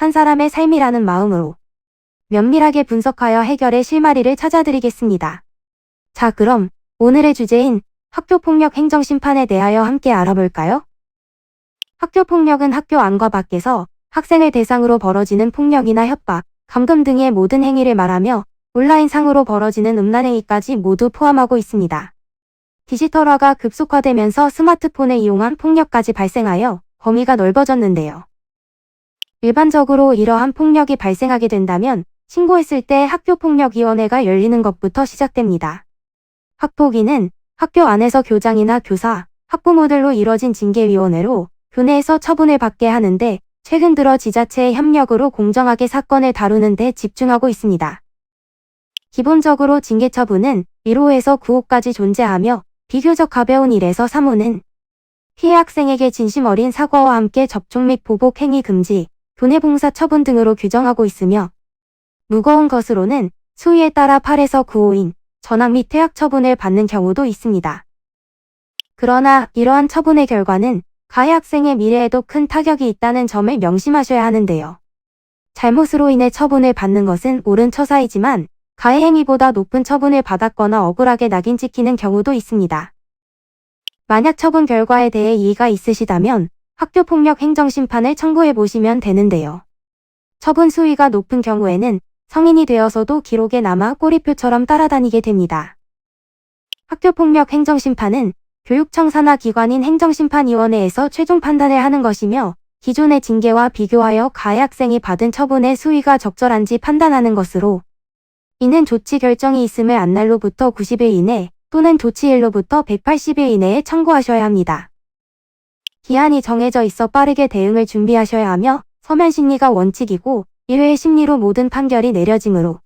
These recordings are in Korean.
한 사람의 삶이라는 마음으로 면밀하게 분석하여 해결의 실마리를 찾아드리겠습니다. 자, 그럼 오늘의 주제인 학교폭력 행정심판에 대하여 함께 알아볼까요? 학교폭력은 학교 안과 밖에서 학생을 대상으로 벌어지는 폭력이나 협박, 감금 등의 모든 행위를 말하며 온라인상으로 벌어지는 음란행위까지 모두 포함하고 있습니다. 디지털화가 급속화되면서 스마트폰을 이용한 폭력까지 발생하여 범위가 넓어졌는데요. 일반적으로 이러한 폭력이 발생하게 된다면 신고했을 때 학교폭력위원회가 열리는 것부터 시작됩니다. 학폭위는 학교 안에서 교장이나 교사, 학부모들로 이뤄진 징계위원회로 교내에서 처분을 받게 하는데 최근 들어 지자체의 협력으로 공정하게 사건을 다루는 데 집중하고 있습니다. 기본적으로 징계 처분은 1호에서 9호까지 존재하며 비교적 가벼운 1에서 3호는 피해 학생에게 진심 어린 사과와 함께 접촉 및 보복 행위 금지, 교내 봉사 처분 등으로 규정하고 있으며 무거운 것으로는 수위에 따라 8에서 9호인 전학 및 퇴학 처분을 받는 경우도 있습니다. 그러나 이러한 처분의 결과는 가해 학생의 미래에도 큰 타격이 있다는 점을 명심하셔야 하는데요. 잘못으로 인해 처분을 받는 것은 옳은 처사이지만 가해 행위보다 높은 처분을 받았거나 억울하게 낙인 찍히는 경우도 있습니다. 만약 처분 결과에 대해 이의가 있으시다면 학교폭력 행정심판을 청구해 보시면 되는데요. 처분 수위가 높은 경우에는 성인이 되어서도 기록에 남아 꼬리표처럼 따라다니게 됩니다. 학교폭력 행정심판은 교육청 산하 기관인 행정심판위원회에서 최종 판단을 하는 것이며 기존의 징계와 비교하여 가해 학생이 받은 처분의 수위가 적절한지 판단하는 것으로 이는 조치 결정이 있음을 안날로부터 90일 이내 또는 조치일로부터 180일 이내에 청구하셔야 합니다. 기한이 정해져 있어 빠르게 대응을 준비하셔야 하며 서면 심리가 원칙이고 1회 심리로 모든 판결이 내려지므로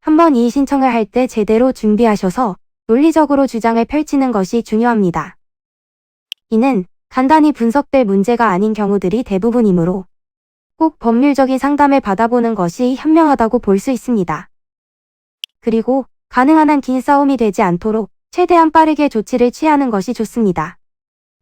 한번 이의 신청을 할 때 제대로 준비하셔서 논리적으로 주장을 펼치는 것이 중요합니다. 이는 간단히 분석될 문제가 아닌 경우들이 대부분이므로 꼭 법률적인 상담을 받아보는 것이 현명하다고 볼 수 있습니다. 그리고 가능한 한 긴 싸움이 되지 않도록 최대한 빠르게 조치를 취하는 것이 좋습니다.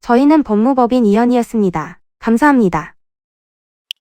저희는 법무법인 이현이었습니다. 감사합니다.